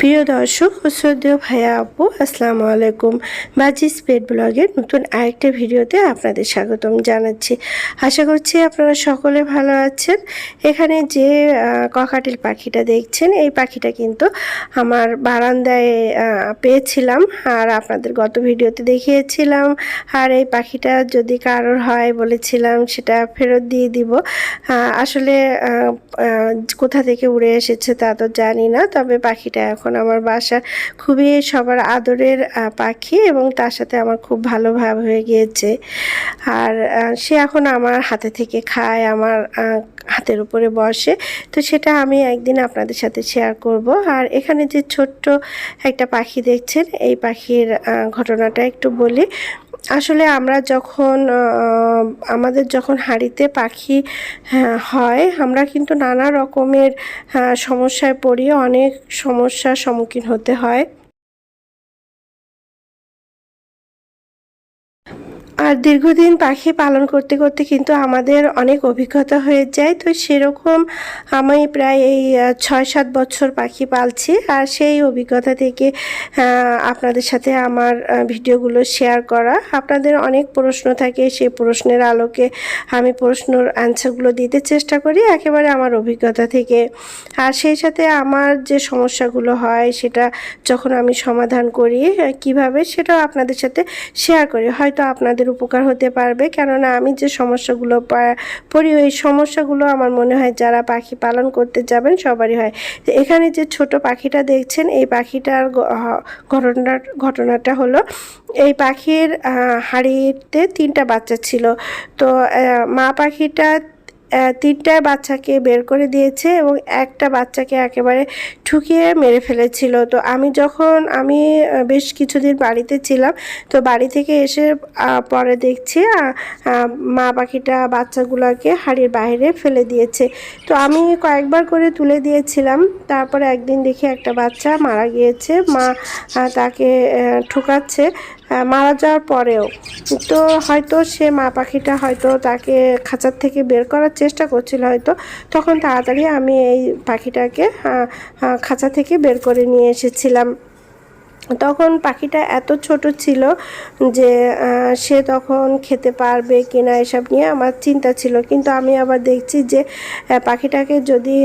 প্রিয় দর্শক ও শ্রদ্ধেয় ভাইয়া আপু, আসসালামু আলাইকুম। বাজিস পেট ব্লগের নতুন আরেকটা ভিডিওতে আপনাদের স্বাগতম জানাচ্ছি। আশা করছি আপনারা সকলে ভালো আছেন। এখানে যে ককাটিল পাখিটা দেখছেন, এই পাখিটা কিন্তু আমার বারান্দায় পেয়েছিলাম আর আপনাদের গত ভিডিওতে দেখিয়েছিলাম। আর এই পাখিটা যদি কারোর হয় বলেছিলাম, সেটা ফেরত দিয়ে দিব। আসলে কোথা থেকে উড়ে এসেছে তা তো জানি না, তবে পাখিটা এখন আমার বাসা খুবই সবার আদরের পাখি এবং তার সাথে আমার খুব ভালো ভাব হয়ে গিয়েছে। আর সে এখন আমার হাতে থেকে খায়, আমার হাতের উপরে বসে। তো সেটা আমি একদিন আপনাদের সাথে শেয়ার করব। আর এখানে যে ছোট্ট একটা পাখি দেখছেন, এই পাখির ঘটনাটা একটু বলি। আসলে আমরা যখন আমাদের যখন হাড়িতে পাখি হ্যাঁ, হয় আমরা কিন্তু নানা রকমের আহ, সমস্যায় পড়ি অনেক সমস্যার সম্মুখীন হতে হয়। আর দীর্ঘদিন পাখি পালন করতে করতে কিন্তু আমাদের অনেক অভিজ্ঞতা হয়ে যায়। তো সেরকম আমি প্রায় এই ছয় সাত বছর পাখি পালছি। আর সেই অভিজ্ঞতা থেকে আপনাদের সাথে আমার ভিডিওগুলো শেয়ার করা। আপনাদের অনেক প্রশ্ন থাকে, সেই প্রশ্নের আলোকে আমি প্রশ্নর অ্যান্সারগুলো দিতে চেষ্টা করি একেবারে আমার অভিজ্ঞতা থেকে। আর সেই সাথে আমার যে সমস্যাগুলো হয়, সেটা যখন আমি সমাধান করি কীভাবে, সেটাও আপনাদের সাথে শেয়ার করি। হয়তো আপনাদের উপকার হতে পারবে। কেননা আমি যে সমস্যাগুলো পড়ি, ওই সমস্যাগুলো আমার মনে হয় যারা পাখি পালন করতে যাবেন সবারই হয়। এখানে যে ছোট পাখিটা দেখছেন, এই পাখিটার ঘটনার ঘটনা ঘটনাটা হলো, এই পাখির হাড়িতে তিনটা বাচ্চা ছিল। তো মা পাখিটা তিনটা বাচ্চাকে বের করে দিয়েছে এবং একটা বাচ্চাকে একেবারে ঠুকিয়ে মেরে ফেলেছিল। তো আমি যখন, আমি বেশ কিছুদিন বাড়িতে ছিলাম, তো বাড়ি থেকে এসে পরে দেখছি মা পাখিটা বাচ্চাগুলোকে হাড়ির বাইরে ফেলে দিয়েছে। তো আমি কয়েকবার করে তুলে দিয়েছিলাম, তারপরে একদিন দেখি একটা বাচ্চা মারা গিয়েছে, মা তাকে ঠুকাচ্ছে। মারা যাওয়ার পরেও। তো হয়তো সে মা পাখিটা হয়তো তাকে খাঁচার থেকে বের করার চেষ্টা করছিল হয়তো। তখন তাড়াতাড়ি আমি এই পাখিটাকে খাঁচা থেকে বের করে নিয়ে এসেছিলাম। তখন পাখিটা এত ছোট ছিল যে সে তখন খেতে পারবে কিনা এসব নিয়ে আমার চিন্তা ছিল। কিন্তু আমি আবার দেখছি যে পাখিটাকে যদি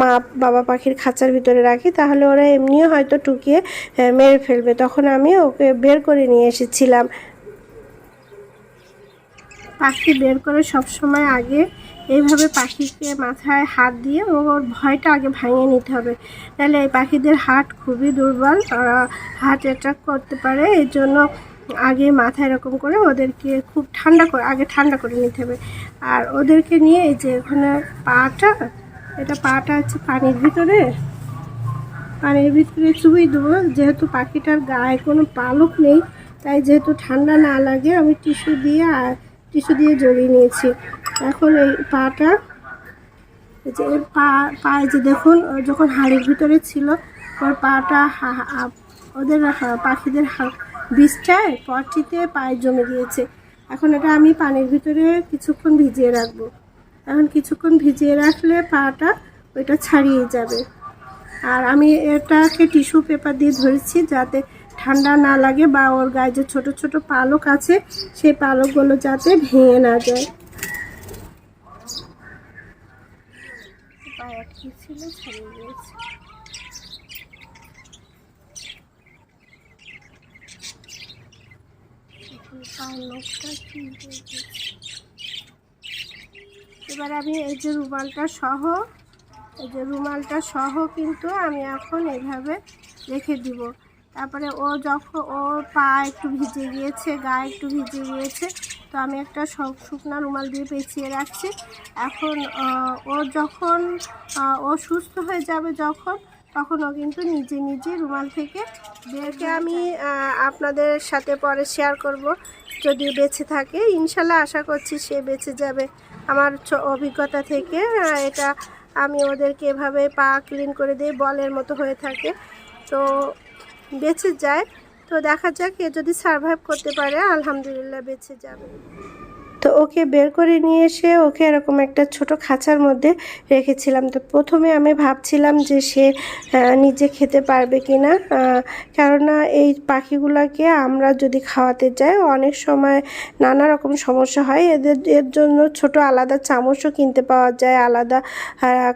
মা বাবা পাখির খাঁচার ভিতরে রাখি, তাহলে ওরা এমনিও হয়তো টুকিয়ে মেরে ফেলবে। তখন আমি ওকে বের করে নিয়ে এসেছিলাম। পাখি বের করে সব সময় আগে এইভাবে পাখিকে মাথায় হাত দিয়ে ওর ভয়টা আগে ভাঙিয়ে নিতে হবে। তাহলে এই পাখিদের হাট খুবই দুর্বল, তারা হার্ট অ্যাটাক করতে পারে। এই জন্য আগে মাথায় এরকম করে ওদেরকে খুব ঠান্ডা করে, আগে ঠান্ডা করে নিতে হবে। আর ওদেরকে নিয়ে এই যে ওখানে পাটা, এটা পাটা আছে পানির ভিতরে। পানির ভিতরে চুবিয়ে দেবো, যেহেতু পাখিটার গায়ে কোনো পালক নেই, তাই যেহেতু ঠান্ডা না লাগে, আমি টিস্যু দিয়ে আর টিস্যু দিয়ে জড়িয়ে নিয়েছি। এখন এই পাটা যে পা, পায়ে যে দেখুন যখন হাড়ির ভিতরে ছিল, ওর পাটা ওদের পাখিদের বিষটায় পটিতে পায়ে জমে গিয়েছে। এখন এটা আমি পানির ভিতরে কিছুক্ষণ ভিজিয়ে রাখব। এখন কিছুক্ষণ ভিজিয়ে রাখলে পাটা ওইটা ছাড়িয়ে যাবে। আর আমি এটাকে টিস্যু পেপার দিয়ে ধরেছি যাতে ঠান্ডা না লাগে বা ওর গায়ে যে ছোটো ছোটো পালক আছে, সেই পালকগুলো যাতে ভেঙে না যায়। আটকে ছিল গিয়েছে। এবার আমি এই যে রুমালটা সহ, এই যে রুমালটা সহ কিন্তু আমি এখন এইভাবে রেখে দিব তারপরে ও যখন, ওর পা একটু ভিজে গিয়েছে, গা একটু ভিজে গিয়েছে তো আমি একটা শুকনা রুমাল দিয়ে পেঁচিয়ে রাখছি। এখন ও যখন ও সুস্থ হয়ে যাবে যখন, তখন ও কিন্তু নিজে নিজে রুমাল থেকে বেরকে আমি আপনাদের সাথে পরে শেয়ার করব। যদি বেঁচে থাকে, ইনশাল্লাহ আশা করছি সে বেঁচে যাবে। আমার অভিজ্ঞতা থেকে এটা আমি ওদেরকে এভাবে পা ক্লিন করে দিয়ে বলের মতো হয়ে থাকে। তো বেঁচে যায়। তো দেখা যাক এ যদি সার্ভাইভ করতে পারে আলহামদুলিল্লাহ বেঁচে যাবে। তো ওকে বের করে নিয়ে এসে ওকে এরকম একটা ছোট খাঁচার মধ্যে রেখেছিলাম। তো প্রথমে আমি ভাবছিলাম যে সে নিজে খেতে পারবে কি না কেননা এই পাখিগুলোকে আমরা যদি খাওয়াতে যাই, অনেক সময় নানা রকম সমস্যা হয়। এদের, এর জন্য ছোট আলাদা চামচও কিনতে পাওয়া যায়, আলাদা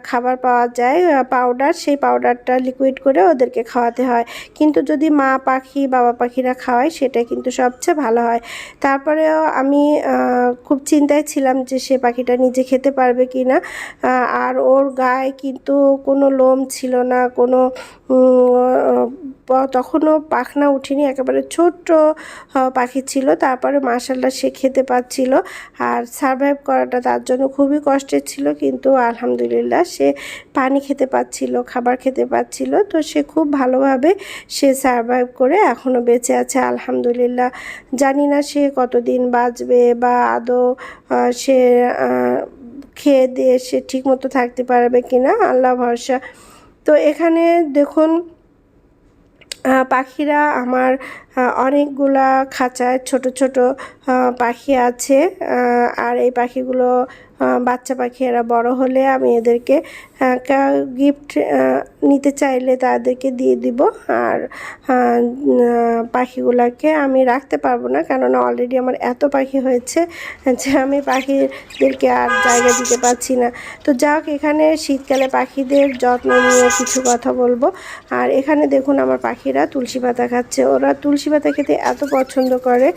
খাবার পাওয়া যায়। পাউডার সেই পাউডারটা লিকুইড করে ওদেরকে খাওয়াতে হয়। কিন্তু যদি মা পাখি, বাবা পাখিরা খাওয়ায়, সেটা কিন্তু সবচেয়ে ভালো হয়। তারপরেও আমি খুব চিন্তায় ছিলাম যে সে পাখিটা নিজে খেতে পারবে কি না আর ওর গায়ে কিন্তু কোনো লোম ছিল না, কোনো তখনও পাখনা উঠেনি, একেবারে ছোট্ট পাখি ছিল। তারপরে মাসাল্লাহ সে খেতে পাচ্ছিল। আর সারভাইভ করাটা তার জন্য খুবই কষ্টের ছিল, কিন্তু আলহামদুলিল্লাহ সে পানি খেতে পাচ্ছিল, খাবার খেতে পাচ্ছিল। তো সে খুব ভালোভাবে সে সারভাইভ করে এখনও বেঁচে আছে, আলহামদুলিল্লাহ। জানি না সে কতদিন বাঁচবে বা আদৌ সে খেয়ে দিয়ে সে ঠিকমতো থাকতে পারবে কিনা, আল্লাহ ভরসা। তো এখানে দেখুন পাখিরা আমার অনেকগুলা খাঁচায় ছোট ছোট পাখি আছে। আর এই পাখিগুলো বাচ্চা পাখি এরা বড় হলে আমি এদেরকে গিফট নিতে চাইলে তাদেরকে দিয়ে দিব। আর পাখিগুলোকে আমি রাখতে পারব না কেননা অলরেডি আমার এত পাখি হয়েছে যে আমি পাখিদেরকে আর জায়গা দিতে পারছি না। তো যাক এখানে শীতকালে পাখিদের যত্ন নিয়ে কিছু কথা বলব। আর এখানে দেখুন আমার পাখিরা তুলসী পাতা খাচ্ছে। ওরা তুলসী পাতা খেতে এত পছন্দ করে।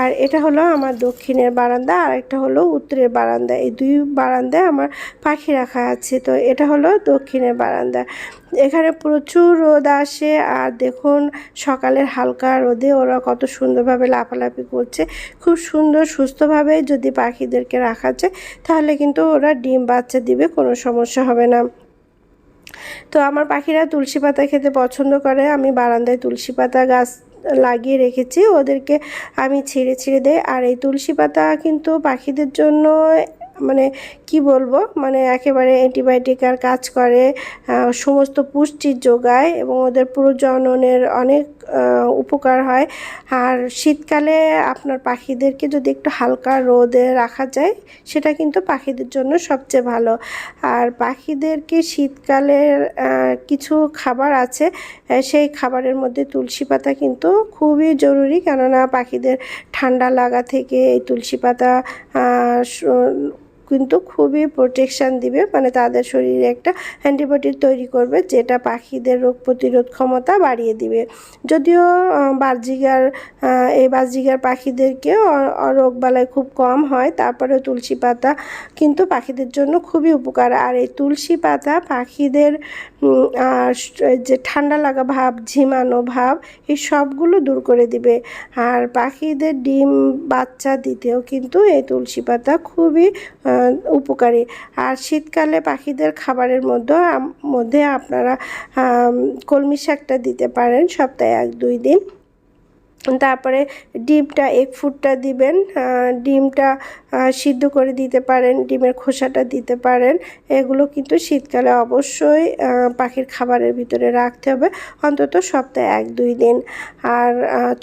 আর এটা হলো আমার দক্ষিণের বারান্দা, আর একটা হলো উত্তরের বারান্দা। এই দুই বারান্দায় আমার পাখি রাখা আছে। তো এটা হলো দক্ষিণের বারান্দা। এখানে প্রচুর রোদ আসে, আর দেখুন সকালের হালকা রোদে ওরা কত সুন্দরভাবে লাফালাফি করছে। খুব সুন্দর সুস্থভাবে যদি পাখিদেরকে রাখা যায়, তাহলে কিন্তু ওরা ডিম বাচ্চা দিবে, কোনো সমস্যা হবে না। তো আমার পাখিরা তুলসী পাতা খেতে পছন্দ করে। আমি বারান্দায় তুলসী পাতা গাছ লাগিয়ে রেখেছি ওদেরকে আমি ছিঁড়ে ছিঁড়ে দেয় আর এই তুলসী পাতা কিন্তু পাখিদের জন্য মানে কি বলব? মানে একেবারে অ্যান্টিবায়োটিকার কাজ করে সমস্ত পুষ্টির যোগায় এবং ওদের প্রজননের অনেক উপকার হয়। আর শীতকালে আপনার পাখিদেরকে যদি একটু হালকা রোদে রাখা যায়, সেটা কিন্তু পাখিদের জন্য সবচেয়ে ভালো। আর পাখিদেরকে শীতকালের কিছু খাবার আছে সেই খাবারের মধ্যে তুলসী পাতা কিন্তু খুবই জরুরি। কেননা পাখিদের ঠান্ডা লাগা থেকে এই তুলসী পাতা কিন্তু খুবই প্রোটেকশান দিবে। মানে তাদের শরীরে একটা অ্যান্টিবায়োটিক তৈরি করবে যেটা পাখিদের রোগ প্রতিরোধ ক্ষমতা বাড়িয়ে দিবে। যদিও আহ, এই বাহ্যিকার পাখিদেরকে রোগবালাই খুব কম হয় তারপরেও তুলসী পাতা কিন্তু পাখিদের জন্য খুবই উপকার। আর এই তুলসী পাতা পাখিদের যে ঠান্ডা লাগা ভাব ঝিমানো ভাব এই সবগুলো দূর করে দিবে। আর পাখিদের ডিম বাচ্চা দিতেও কিন্তু এই তুলসী পাতা খুবই উপকারী। আর শীতকালে পাখিদের খাবারের মধ্যে মধ্যে আপনারা কলমি শাকটা দিতে পারেন সপ্তাহে এক দুই দিন। তারপরে ডিমটা এক ফুটটা দিবেন ডিমটা সিদ্ধ করে দিতে পারেন, ডিমের খোসাটা দিতে পারেন। এগুলো কিন্তু শীতকালে অবশ্যই পাখির খাবারের ভিতরে রাখতে হবে, অন্তত সপ্তাহে এক, দুই দিন। আর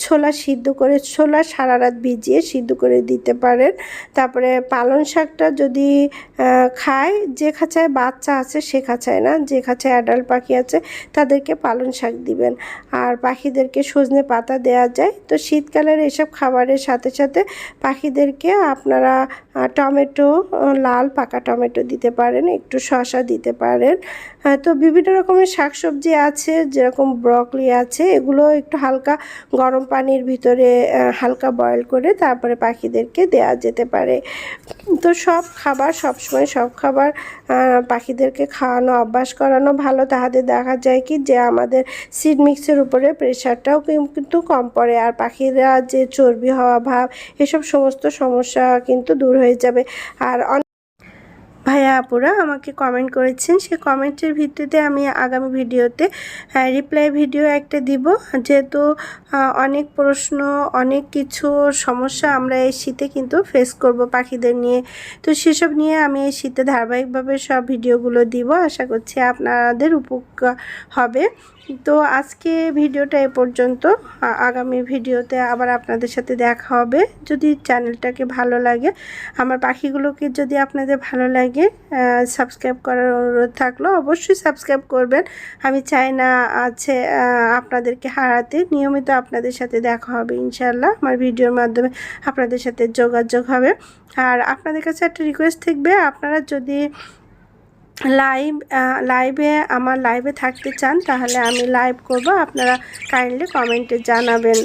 ছোলা সিদ্ধ করে, ছোলা সারা রাত ভিজিয়ে সিদ্ধ করে দিতে পারেন। তারপরে পালং শাকটা যদি খায়, যে খাঁচায় বাচ্চা আছে সে খাঁচায় না, যে খাঁচায় অ্যাডাল্ট পাখি আছে, তাদেরকে পালং শাক দিবেন। আর পাখিদেরকে সজনে পাতা দেওয়া যায় তো শীতকালের এসব খাবারের সাথে সাথে পাখিদেরকে আপনারা টমেটো লাল পাকা টমেটো দিতে পারেন, একটু শসা দিতে পারেন। তো বিভিন্ন রকমের শাকসবজি আছে, যেরকম ব্রকলি আছে, এগুলো একটু হালকা গরম পানির ভিতরে হালকা বয়েল করে তারপরে পাখিদেরকে দেওয়া যেতে পারে। তো সব খাবার, সবসময় সব খাবার পাখিদেরকে খাওয়ানো, অভ্যাস করানো ভালো। তাহাদের দেখা যায় কি যে আমাদের সিড মিক্সের উপরে প্রেশারটাও কিন্তু কম পড়ে। আর পাখিরা যে চর্বি হওয়া, ভাব, এসব সমস্ত সমস্যা কিন্তু দূর হয়ে যাবে। আর ভাইয়া আপুরা আমাকে কমেন্ট করেছেন। সে কমেন্টের ভিত্তিতে আমি আগামী ভিডিওতে রিপ্লাই ভিডিও একটা দিব। যেহেতু অনেক প্রশ্ন, অনেক কিছু সমস্যা আমরা এই শীতে কিন্তু ফেস করব পাখিদের নিয়ে। তো সেসব নিয়ে আমি এই শীতে ধারাবাহিকভাবে সব ভিডিওগুলো দিব। আশা করছি আপনাদের উপকার হবে। তো আজকে ভিডিওটা এ পর্যন্ত। আগামী ভিডিওতে আবার আপনাদের সাথে দেখা হবে। যদি চ্যানেলটাকে ভালো লাগে, আমার পাখিগুলোকে যদি আপনাদের ভালো লাগে সাবস্ক্রাইব করার অনুরোধ থাকল, অবশ্যই সাবস্ক্রাইব করবেন। আমি চাই না আছে আপনাদেরকে হারাতে। নিয়মিত আপনাদের সাথে দেখা হবে ইনশাল্লাহ আমার ভিডিওর মাধ্যমে আপনাদের সাথে যোগাযোগ হবে। আর আপনাদের কাছে একটা রিকোয়েস্ট থাকবে, আপনারা যদি লাইভ লাইভে আমার লাইভে থাকতে চান, তাহলে আমি লাইভ করব। আপনারা কাইন্ডলি কমেন্টে জানাবেন।